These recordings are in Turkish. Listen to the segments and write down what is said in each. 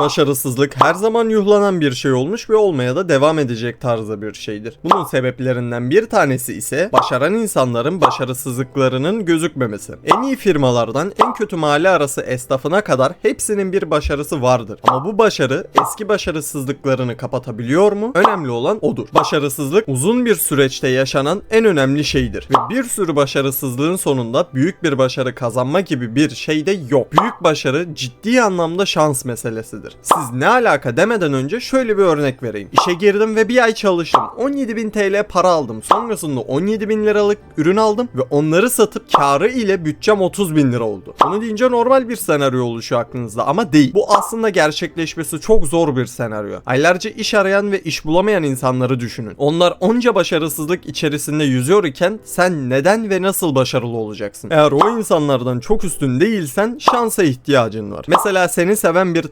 Başarısızlık her zaman yuhlanan bir şey olmuş ve olmaya da devam edecek tarzda bir şeydir. Bunun sebeplerinden bir tanesi ise başaran insanların başarısızlıklarının gözükmemesi. En iyi firmalardan en kötü mahalle arası esnafına kadar hepsinin bir başarısı vardır. Ama bu başarı eski başarısızlıklarını kapatabiliyor mu? Önemli olan odur. Başarısızlık uzun bir süreçte yaşanan en önemli şeydir. Ve bir sürü başarısızlığın sonunda büyük bir başarı kazanma gibi bir şey de yok. Büyük başarı ciddi anlamda şans meselesidir. Siz ne alaka demeden önce şöyle bir örnek vereyim. İşe girdim ve bir ay çalıştım. 17.000 TL para aldım. Sonrasında 17.000 liralık ürün aldım ve onları satıp karı ile bütçem 30.000 lira oldu. Bunu deyince normal bir senaryo oluşuyor aklınızda ama değil. Bu aslında gerçekleşmesi çok zor bir senaryo. Aylarca iş arayan ve iş bulamayan insanları düşünün. Onlar onca başarısızlık içerisinde yüzüyor iken sen neden ve nasıl başarılı olacaksın? Eğer o insanlardan çok üstün değilsen şansa ihtiyacın var. Mesela seni seven bir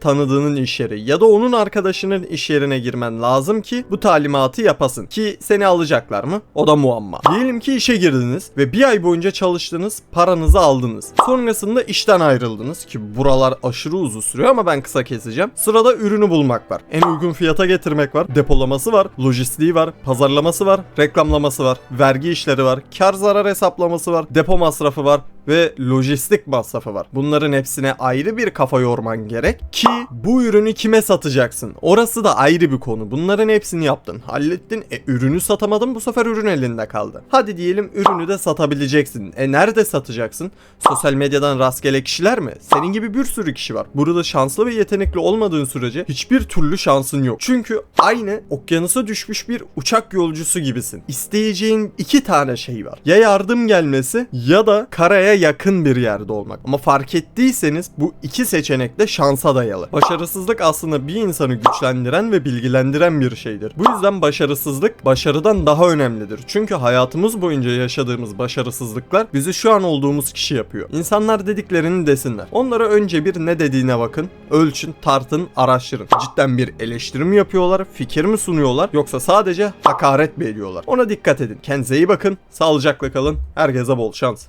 tanıdığının iş yeri ya da onun arkadaşının iş yerine girmen lazım ki bu talimatı yapasın. Ki seni alacaklar mı? O da muamma. Diyelim ki işe girdiniz ve bir ay boyunca çalıştınız, paranızı aldınız. Sonrasında işten ayrıldınız ki buralar aşırı uzun sürüyor ama ben kısa keseceğim. Sırada ürünü bulmak var. En uygun fiyata getirmek var. Depolaması var, lojistiği var, pazarlaması var, reklamlaması var, vergi işleri var, kar zarar hesaplaması var, depo masrafı var ve lojistik masrafı var. Bunların hepsine ayrı bir kafa yorman gerek ki bu ürünü kime satacaksın? Orası da ayrı bir konu. Bunların hepsini yaptın, hallettin. E ürünü satamadın bu sefer ürün elinde kaldı. Hadi diyelim ürünü de satabileceksin. E nerede satacaksın? Sosyal medyadan rastgele kişiler mi? Senin gibi bir sürü kişi var. Burada şanslı ve yetenekli olmadığın sürece hiçbir türlü şansın yok. Çünkü aynı okyanusa düşmüş bir uçak yolcusu gibisin. İsteyeceğin iki tane şey var. Ya yardım gelmesi ya da karaya yakın bir yerde olmak. Ama fark ettiyseniz bu iki seçenek de şansa dayalı. Başarısızlık aslında bir insanı güçlendiren ve bilgilendiren bir şeydir. Bu yüzden başarısızlık başarıdan daha önemlidir. Çünkü hayatımız boyunca yaşadığımız başarısızlıklar bizi şu an olduğumuz kişi yapıyor. İnsanlar dediklerini desinler. Onlara önce bir ne dediğine bakın, ölçün, tartın, araştırın. Cidden bir eleştiri mi yapıyorlar, fikir mi sunuyorlar yoksa sadece hakaret mi ediyorlar? Ona dikkat edin. Kendinize iyi bakın, sağlıcakla kalın, herkese bol şans.